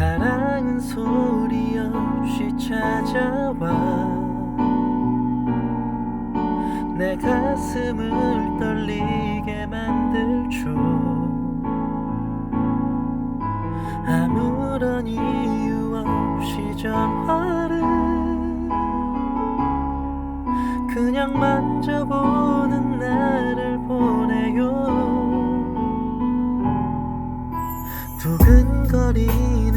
사랑은 소리 없이 찾아와. 내 가슴을 떨리게 만들죠. 아무런 이유 없이 전화를 그냥 만져보는 나를 보내요. 두근거리는